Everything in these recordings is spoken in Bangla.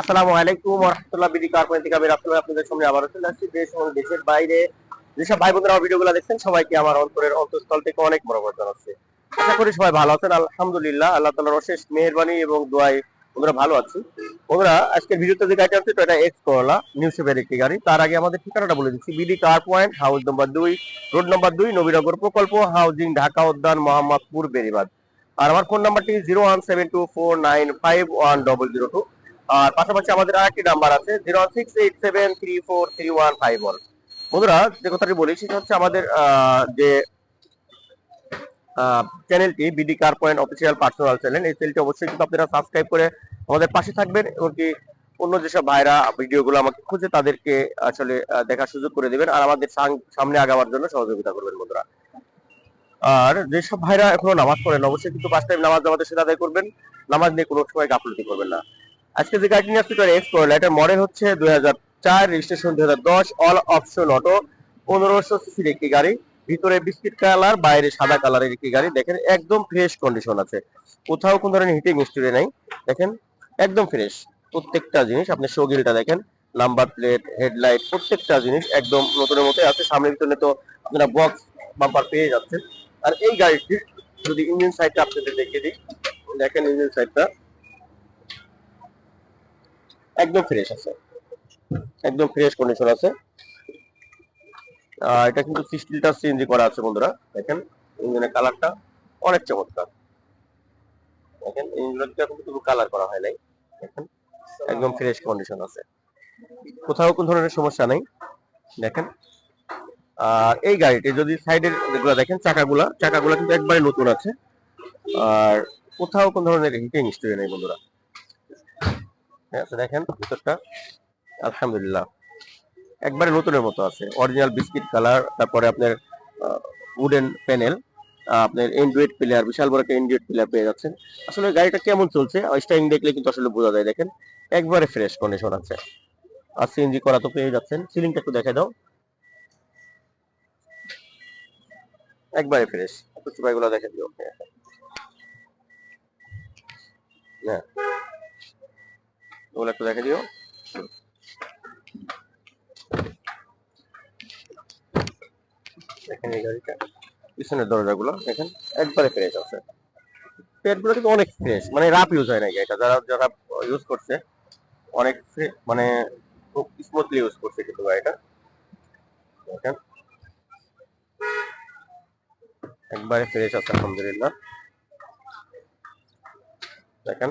আসসালামু আলাইকুম রহমতুল্লাহ বিডি কারপয়েন্ট থেকে আমি রাসেল আপনাদের সামনে আবারও চলে আসছি। দেশ এবং দেশের বাইরে যেসব ভাই বোনেরা ভিডিওগুলো দেখছেন, সবাইকে আমার অন্তরের অন্তঃস্থল থেকে অনেক বরাবর জানাচ্ছি। আশা করি সবাই ভালো আছেন, আলহামদুলিল্লাহ। আল্লাহ তালার অশেষ মেহরবানি এবং দোয়াই বন্ধুরা ভালো আছি। বন্ধুরা, আজকের ভিডিওতে যে গাড়িটা আছে এটা এক্স করলা নিউ সেভের একটি গাড়ি। তার আগে আমাদের ঠিকানাটা বলে দিচ্ছি। BD car point, house number দুই, রোড নম্বর দুই, নবীনগর প্রকল্প, হাউজিং, ঢাকা উদ্যান, মোহাম্মদপুর বেরিবাদ আর আমার ফোন নাম্বারটি zero one seven two four nine five one double zero two. আর পাশাপাশি আমাদের আরেকটি নাম্বার আছে, zero six eight seven three four three one five one. বন্ধুরা, যে কথাটি বলি, সেটা হচ্ছে আমাদের যে চ্যানেলটি BD car point official personal channel এই চ্যানেলটি অবশ্যই কিন্তু আপনারা সাবস্ক্রাইব করে আমাদের পাশে থাকবেন, এমনকি অন্য যেসব ভাইরা ভিডিওগুলো আমাকে খুঁজে তাদেরকে আসলে দেখার সুযোগ করে দিবেন আর আমাদের সামনে আগাবার জন্য সহযোগিতা করবেন, বন্ধুরা। আর যেসব ভাইরা এখনও নামাজ পড়েন, অবশ্যই কিন্তু পাঁচ টাইম নামাজ আমাদের সাথে আদায় করবেন। নামাজ নিয়ে কোনো সময় গাফলতি করবেন না। আজকে যে গাড়িটি নিয়ে আসছি এক্স করলা এটার মডেল হচ্ছে দুই চার রেজিস্ট্রেশন দুই হাজার দশ অল অপশন অটো পনেরোশো সিসির একটি গাড়ি, ভিতরে বিস্কিট কালার বাইরে সাদা কালারের একটি গাড়ি, দেখেন একদম ফ্রেশ কন্ডিশন আছে। কোথাও কোন ধরনের হিটিং হিস্ট্রি নাই, দেখেন একদম ফ্রেশ প্রত্যেকটা জিনিস, আপনি শোগিলটা দেখেন নাম্বার প্লেট হেডলাইট প্রত্যেকটা জিনিস একদম নতুনের মতোই আছে। সামনের ভিতরে তো আপনারা বক্স বাম্পার পেয়ে যাচ্ছেন। আর এই গাড়িটির যদি ইঞ্জিন সাইডটা আপনাদের দেখিয়ে দিই, দেখেন ইঞ্জিন সাইডটা একদম ফ্রেশ আছে। একদম ফ্রেশ কন্ডিশন আছে। আর এটা কিন্তু সিস্টেমটা সিএনজি করা আছে বন্ধুরা, দেখেন, ইঞ্জিনের কালারটা অনেক চমৎকার। দেখেন ইঞ্জিনটা কিন্তু কালার করা হয় নাই। দেখেন, একদম ফ্রেশ কন্ডিশন আছে। কোথাও কোন ধরনের সমস্যা নেই। দেখেন, আর এই গাড়িটি যদি সাইডের যেগুলো দেখেন, চাকাগুলা চাকাগুলা কিন্তু একবারে নতুন আছে। আর কোথাও কোন ধরনের হিটিং হিস্টরি নেই বন্ধুরা। দেখেন ভিতরটা, আলহামদুলিল্লাহ। একবারে নতুনের মতো আছে। অরিজিনাল বিস্কিট কালার তারপরে আপনার উডেন প্যানেল আপনার এন্ড্রয়েড প্লেয়ার বিশাল বড় একটা এন্ড্রয়েড প্লেয়ার পেয়ে যাচ্ছেন। আসলে গাড়িটা কেমন চলছে? স্টাইং দেখলে কিন্তু আসলে বোঝা যায়, দেখেন। একবারে ফ্রেশ কন্ডিশন আছে। আর সিএনজি করা তো পেয়ে যাচ্ছেন। সিলিংটা একটু দেখে দাও। একবারে ফ্রেশ দেখে দিও। ওগুলো একটু দেখে দিও। দেখেন এই গাড়িটা। পিছনের দরজাগুলো দেখেন একবারে ফ্রেশ আছে। পেটগুলো কিন্তু অনেক ফ্রেশ মানে রাফ ইউজ হয় না এটা? যারা যারা ইউজ করছে অনেক মানে খুব স্মুথলি ইউজ করছে কিন্তু গাড়িটা। দেখেন। একবারে ফ্রেশ আছে আলহামদুলিল্লাহ। দেখেন।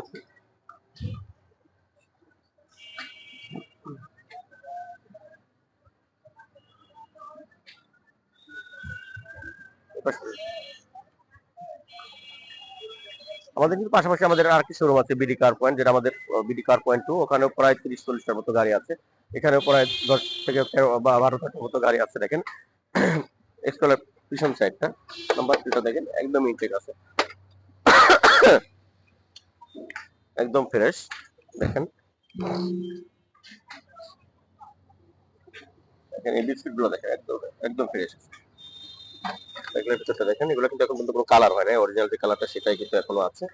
আমাদের কিন্তু পাশাপাশি আমাদের আর কি শোরুম আছে বিডি কার পয়েন্ট যেটা আমাদের বিডি কার পয়েন্ট টু ওখানেও প্রায় তিরিশ চল্লিশটার মতো গাড়ি আছে। এখানেও প্রায় দশ থেকে বা বারোটার মতো গাড়ি আছে, দেখেন। স্কুলের পিছন সাইডটা নাম্বার টুটা দেখেন, একদম ইনটেক আছে। একদম ফ্রেশ দেখেন। দেখেন, এই বিস্কিটগুলো দেখেন, একদম একদম ফ্রেশ এগুলোর ভিতরটা দেখেন, এগুলো কিন্তু এখন পর্যন্ত কোনো কালার হয় না অরিজিনাল যে কালারটা সেটাই কিন্তু এখনও আছে।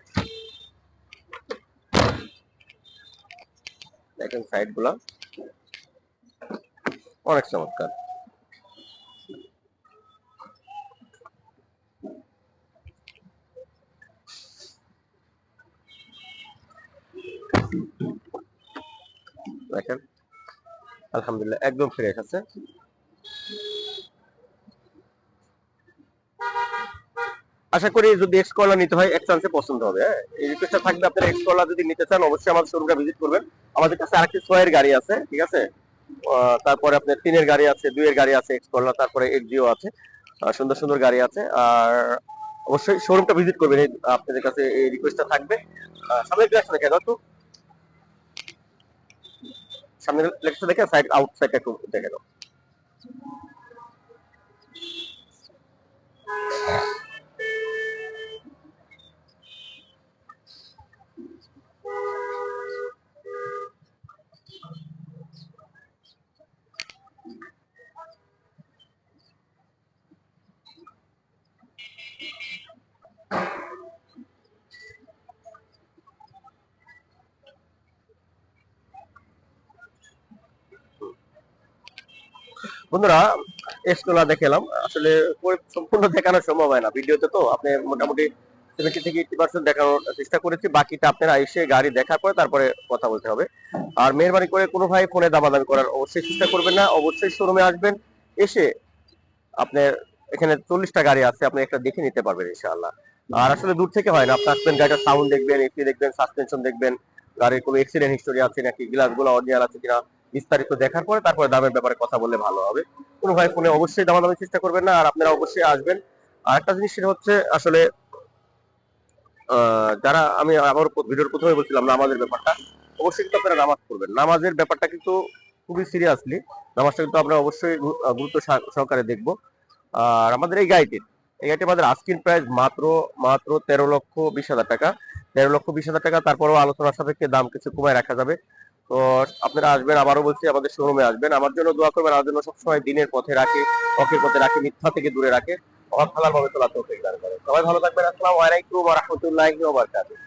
দেখেন সাইডগুলা। অনেক চমৎকার। দেখেন, আলহামদুলিল্লাহ, একদম ফ্রেশ আছে। আশা করি যদি এক্স কলা নিতে হয় এক চান্সে পছন্দ হবে হ্যাঁ? এই রিকোয়েস্টটা থাকবে, আপনারা এক্স কলা যদি নিতে চান, অবশ্যই আমাদের শোরুমটা ভিজিট করবেন। আমাদের কাছে আরেকটি ছয়ের গাড়ি আছে, ঠিক আছে? তারপরে আপনার তিনের গাড়ি আছে, দুইয়ের গাড়ি আছে এক্স কলা, তারপরে এক্সিও আছে। সুন্দর সুন্দর গাড়ি আছে। আর অবশ্যই শোরুমটা ভিজিট করবেন আপনাদের কাছে এই রিকোয়েস্টটা থাকবে। সামনে গ্লাসটা দেখে দাও তো সামনে গ্লাসটা দেখে সাইড আউট সাইডটা একটু দেখে দাও বন্ধুরা এসগুলা দেখালাম। আসলে সম্পূর্ণ দেখানো সম্ভব হয় না। ভিডিওতে তো আপনি মোটামুটি সেভেন্টি থেকে এইটি পার্সেন্ট দেখানোর চেষ্টা করেছি। বাকিটা আপনারা এসে গাড়ি দেখার পরে তারপরে কথা বলতে হবে। আর মেহরবানি করে কোনো ভাই ফোনে দামাদামি করার অবশ্যই চেষ্টা করবেন না। অবশ্যই শোরুমে আসবেন। এসে আপনার এখানে চল্লিশটা গাড়ি আছে, আপনি একটা দেখে নিতে পারবেন ইনশাআল্লাহ। আর আসলে দূর থেকে হয় না। আপনি আসবেন, গাড়িটার সাউন্ড দেখবেন এসি দেখবেন সাসপেনশন দেখবেন। গাড়ির কোনো অ্যাক্সিডেন্ট হিস্টোরি আছে নাকি? গ্লাসগুলো অরিজিনাল আছে কিনা? বিস্তারিত দেখার পরে তারপরে দামের ব্যাপারে কথা বললে ভালো হবে। কোনো ভাই ফোনে অবশ্যই দামাদামি চেষ্টা করবেন না, আর আপনারা অবশ্যই আসবেন। আর একটা জিনিস সেটা হচ্ছে আসলে যারা আমি আবার ভিডিওর প্রথমে বলছিলাম নামাজের ব্যাপারটা, অবশ্যই কিন্তু আপনারা নামাজ পড়বেন। নামাজের ব্যাপারটা কিন্তু খুবই সিরিয়াসলি নামাজটা কিন্তু আমরা অবশ্যই গুরুত্ব সহকারে দেখব। আর আমাদের এই গাড়িটির এই গাড়িটির আমাদের আস্কিং প্রাইস মাত্র মাত্র তেরো লক্ষ বিশ হাজার টাকা। তেরো লক্ষ বিশ হাজার টাকা, তারপরেও আলোচনার সাপেক্ষে দাম কিছু কমায় রাখা যাবে। তো আপনারা আসবেন, আবারও বলছি, আমাদের শোরুমে আসবেন। আমার জন্য দোয়া করবেন, আমার জন্য সবসময় দিনের পথে রাখে পথের পথে রাখে, মিথ্যা থেকে দূরে রাখে। অবাক হালাল ভাবে তোলা তো সবাই ভালো থাকবেন। আসসালামু আলাইকুম ওয়া রাহমাতুল্লাহি ওয়া বারাকাতুহু।